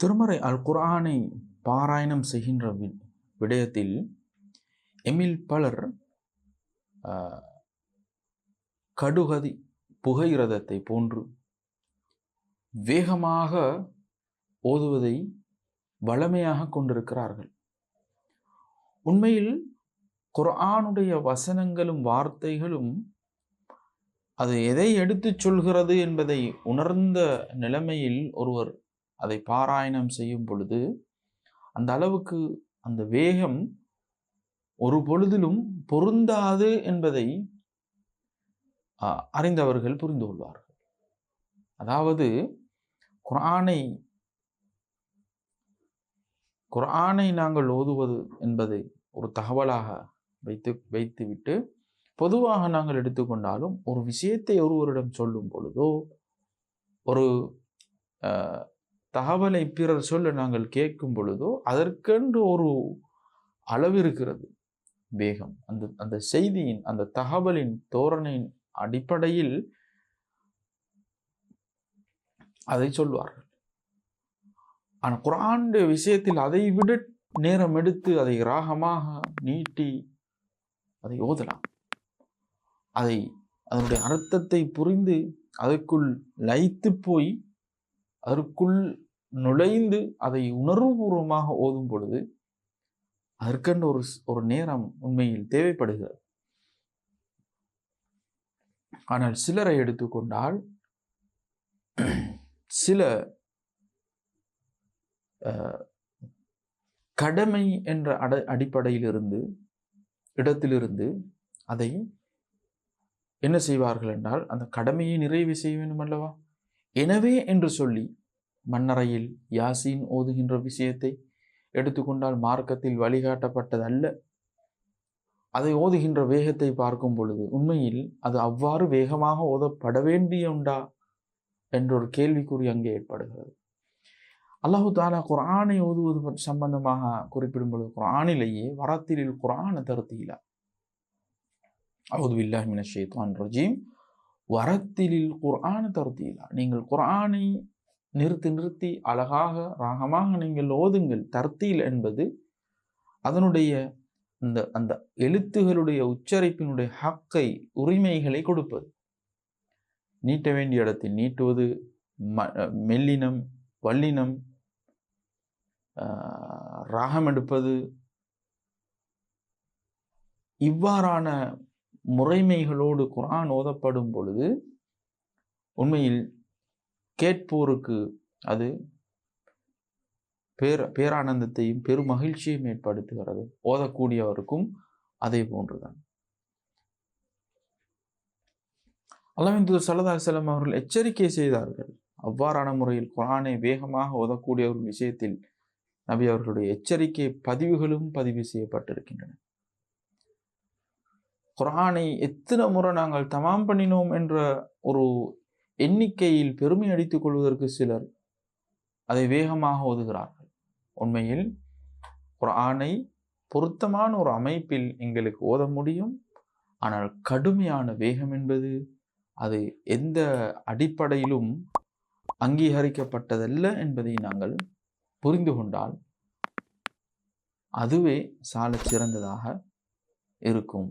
திருமறை அல் குர்ஆனை பாராயணம் செய்கின்ற வி- விடயத்தில் எமில் பலர் கடுகதி புகையிரதத்தை போன்று வேகமாக ஓதுவதை வளமையாக கொண்டிருக்கிறார்கள். உண்மையில் குர்ஆனுடைய வசனங்களும் வார்த்தைகளும் அது எதை எடுத்துச் சொல்கிறது என்பதை உணர்ந்த நிலைமையில் ஒருவர் அதை பாராயணம் செய்யும் பொழுது அந்த அளவுக்கு அந்த வேகம் ஒரு பொழுதிலும் பொருந்தாது என்பதை அறிந்தவர்கள் புரிந்து கொள்வார்கள். அதாவது குரானை குரானை நாங்கள் ஓதுவது என்பதை ஒரு தகவலாக வைத்து வைத்துவிட்டு பொதுவாக நாங்கள் எடுத்துக்கொண்டாலும் ஒரு விஷயத்தை ஒருவரிடம் சொல்லும் பொழுதோ ஒரு தகவலை பிறர் சொல்ல நாங்கள் கேட்கும் பொழுதோ அதற்கென்று ஒரு அளவு இருக்கிறது. வேகம். அந்த அந்த செய்தியின் அந்த தகவலின் தோரணையின் அடிப்படையில் அதை சொல்வார்கள். ஆனால் குரான் விஷயத்தில் அதை விட நேரம் எடுத்து அதை ராகமாக நீட்டி அதை ஓதலாம். அதை அதனுடைய அர்த்தத்தை புரிந்து அதற்குள் லயித்து போய் அதற்குள் நுழைந்து அதை உணர்வுபூர்வமாக ஓதும் பொழுது அதற்கென்று ஒரு ஒரு நேரம் உண்மையில் தேவைப்படுகிறது. ஆனால் சிலரை எடுத்துக்கொண்டால் சில கடமை என்ற அட அடிப்படையிலிருந்து இடத்திலிருந்து அதை என்ன செய்வார்கள் என்றால் அந்த கடமையை நிறைவு செய்ய வேண்டும் அல்லவா எனவே என்று சொல்லி மன்னரையில் யாசீன் ஓதுகின்ற விஷயத்தை எடுத்துக்கொண்டால் மார்க்கத்தில் வழிகாட்டப்பட்டது அல்ல அதை ஓதுகின்ற வேகத்தை பார்க்கும் பொழுது உண்மையில் அது அவ்வாறு வேகமாக ஓதப்பட வேண்டிய உண்டா என்ற ஒரு கேள்விக்குறி அங்கே ஏற்படுகிறது. அல்லாஹு தாலா குரானை ஓதுவது பற்றி சம்பந்தமாக குறிப்பிடும் பொழுது குரானிலேயே வரத்திலில் குரானை தருத்தீலா அவுது பில்லாஹி மினஷ் ரஜீம். வரத்திலில் குரானை தருத்தீலா நீங்கள் குரானை நிறுத்தி நிறுத்தி அழகாக ராகமாக நீங்கள் ஓதுங்கள். தர்த்தீல் என்பது அதனுடைய அந்த அந்த எழுத்துகளுடைய உச்சரிப்பினுடைய ஹக்கை உரிமைகளை கொடுப்பது. நீட்ட வேண்டிய இடத்தில் நீட்டுவது ம- மெல்லினம் வல்லினம் ராகம் எடுப்பது. இவ்வாறான முறைமைகளோடு குரான் ஓதப்படும் பொழுது உண்மையில் கேட்போருக்கு அது பேர் பேரானந்தத்தையும் பெரும் மகிழ்ச்சியையும் ஏற்படுத்துகிறது. ஓதக்கூடியவருக்கும் அதே போன்றுதான். அல்லாஹ்வின் சல்லதாஹ் செல்லம் அவர்கள் எச்சரிக்கை செய்தார்கள். அவ்வாறான முறையில் குரானை வேகமாக ஓதக்கூடிய ஒரு விஷயத்தில் நபி அவர்களுடைய எச்சரிக்கை பதிவுகளும் பதிவு செய்யப்பட்டிருக்கின்றன. குரானை எத்தனை முறை நாங்கள் தமாம் பண்ணினோம் என்ற ஒரு எண்ணிக்கையில் பெருமை அடித்துக் கொள்வதற்கு சிலர் அதை வேகமாக ஓதுகிறார்கள் உண்மையில் குர்ஆனை பொருத்தமான ஒரு அமைப்பில் எங்களுக்கு ஓத முடியும். ஆனால் கடுமையான வேகம் என்பது அது எந்த அடிப்படையிலும் அங்கீகரிக்கப்பட்டதல்ல என்பதை நாங்கள் புரிந்து கொண்டால் அதுவே சால சிறந்ததாக இருக்கும்.